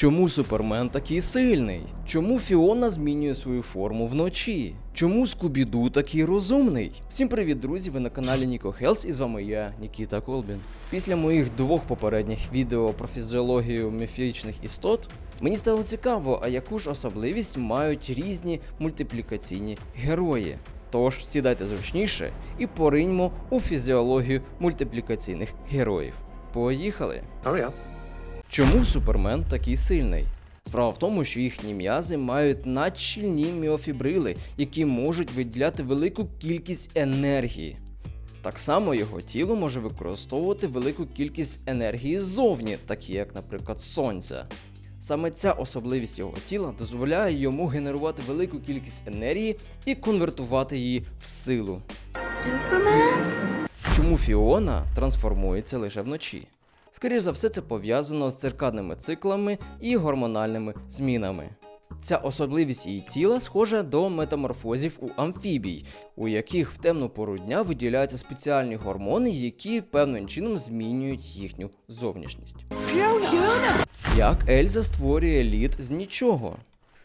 Чому Супермен такий сильний? Чому Фіона змінює свою форму вночі? Чому Скубіду такий розумний? Всім привіт, друзі! Ви на каналі Ніко Хелс і з вами я, Нікіта Колбін. Після моїх двох попередніх відео про фізіологію міфічних істот, мені стало цікаво, а яку ж особливість мають різні мультиплікаційні герої. Тож сідайте зручніше і пориньмо у фізіологію мультиплікаційних героїв. Поїхали! Oh yeah. Чому Супермен такий сильний? Справа в тому, що їхні м'язи мають надщільні міофібрили, які можуть виділяти велику кількість енергії. Так само його тіло може використовувати велику кількість енергії ззовні, такі як, наприклад, сонця. Саме ця особливість його тіла дозволяє йому генерувати велику кількість енергії і конвертувати її в силу. Чому Фіона трансформується лише вночі? Скоріше за все, це пов'язано з циркадними циклами і гормональними змінами. Ця особливість її тіла схожа до метаморфозів у амфібій, у яких в темну пору дня виділяються спеціальні гормони, які певним чином змінюють їхню зовнішність. Як Ельза створює лід з нічого?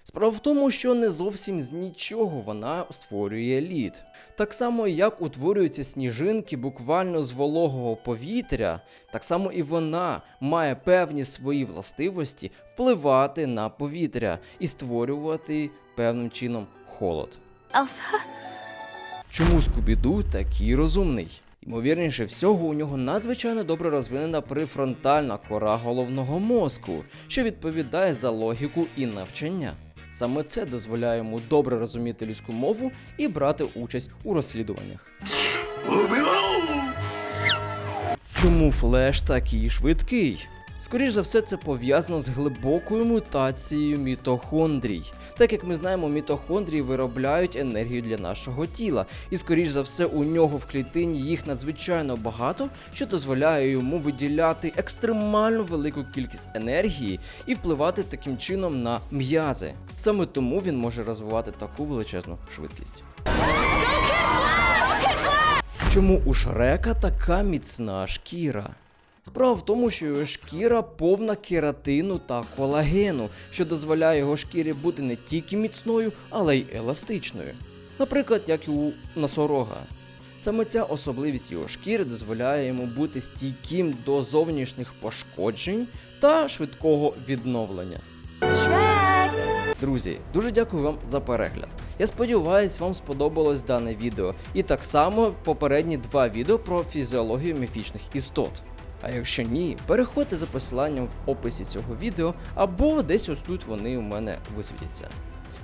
Справа в тому, що не зовсім з нічого вона створює лід. Так само, як утворюються сніжинки буквально з вологого повітря, так само і вона має певні свої властивості впливати на повітря і створювати певним чином холод. Elsa? Чому Скубіду такий розумний? Ймовірніше всього, у нього надзвичайно добре розвинена префронтальна кора головного мозку, що відповідає за логіку і навчання. Саме це дозволяє йому добре розуміти людську мову і брати участь у розслідуваннях. Чому флеш такий швидкий? Скоріш за все, це пов'язано з глибокою мутацією мітохондрій. Так як ми знаємо, мітохондрії виробляють енергію для нашого тіла, і скоріш за все у нього в клітині їх надзвичайно багато, що дозволяє йому виділяти екстремально велику кількість енергії і впливати таким чином на м'язи. Саме тому він може розвивати таку величезну швидкість. Чому у Шрека така міцна шкіра? Справа в тому, що його шкіра повна кератину та колагену, що дозволяє його шкірі бути не тільки міцною, але й еластичною. Наприклад, як і у носорога. Саме ця особливість його шкіри дозволяє йому бути стійким до зовнішніх пошкоджень та швидкого відновлення. Друзі, дуже дякую вам за перегляд. Я сподіваюсь, вам сподобалось дане відео, і так само попередні два відео про фізіологію міфічних істот. А якщо ні, переходьте за посиланням в описі цього відео, або десь ось тут вони у мене висвітяться.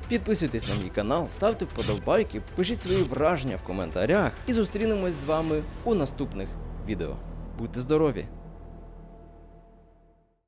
Підписуйтесь на мій канал, ставте вподобайки, пишіть свої враження в коментарях і зустрінемось з вами у наступних відео. Будьте здорові!